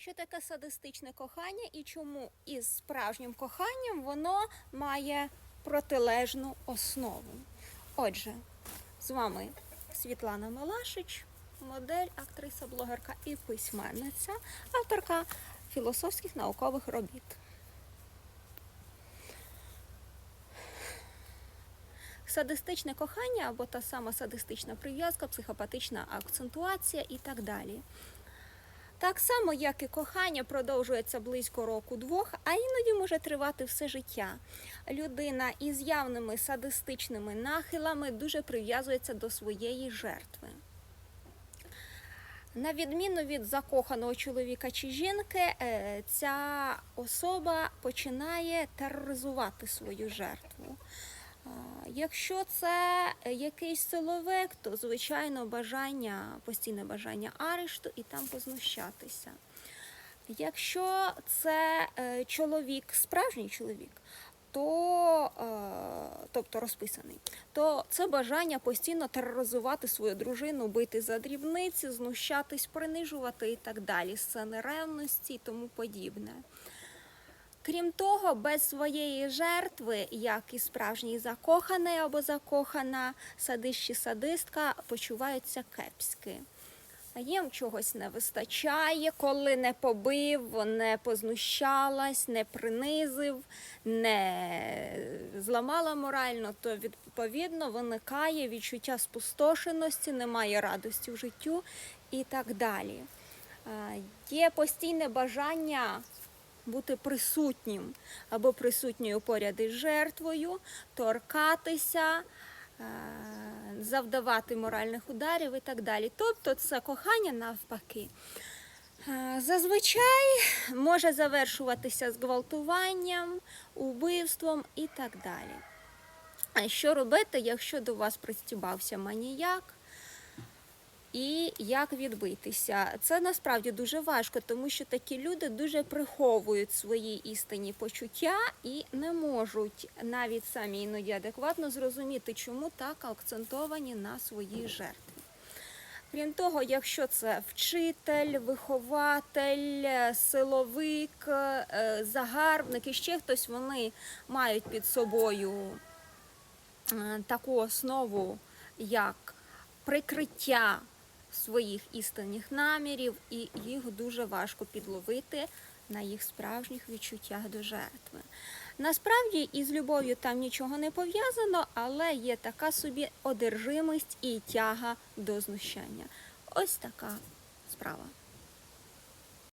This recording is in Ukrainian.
Що таке садистичне кохання і чому із справжнім коханням воно має протилежну основу? Отже, з вами Світлана Мелашич, модель, актриса, блогерка і письменниця, авторка філософських наукових робіт. Садистичне кохання або та сама садистична прив'язка, психопатична акцентуація і так далі. Так само, як і кохання продовжується близько року-двох, а іноді може тривати все життя. Людина із явними садистичними нахилами дуже прив'язується до своєї жертви. На відміну від закоханого чоловіка чи жінки, е, ця особа починає тероризувати свою жертву. Якщо це якийсь силовик, то звичайно бажання, постійне бажання арешту і там познущатися. Якщо це е, чоловік, справжній чоловік, то, е, тобто розписаний, то це бажання постійно тероризувати свою дружину, бити за дрібниці, знущатись, принижувати і так далі, сцени ревності і тому подібне. Крім того, без своєї жертви, як і справжній закоханий або закохана, садист чи садистка почуваються кепськи. Їм чогось не вистачає, коли не побив, не познущалась, не принизив, не зламала морально, то відповідно виникає відчуття спустошеності, немає радості в життю і так далі. Є постійне бажання бути присутнім або присутньою поряд із жертвою, торкатися, е, завдавати моральних ударів і так далі. Тобто це кохання навпаки. Е, Зазвичай може завершуватися зґвалтуванням, убивством і так далі. А що робити, якщо до вас пристібався маніяк? І як відбитися? Це насправді дуже важко, тому що такі люди дуже приховують свої істинні почуття і не можуть навіть самі іноді адекватно зрозуміти, чому так акцентовані на своїй жертві. Крім того, якщо це вчитель, вихователь, силовик, е, загарбник і ще хтось, вони мають під собою е, таку основу, як прикриття своїх істинних намірів, і їх дуже важко підловити на їх справжніх відчуттях до жертви. Насправді із любов'ю там нічого не пов'язано, але є така собі одержимість і тяга до знущання. Ось така справа.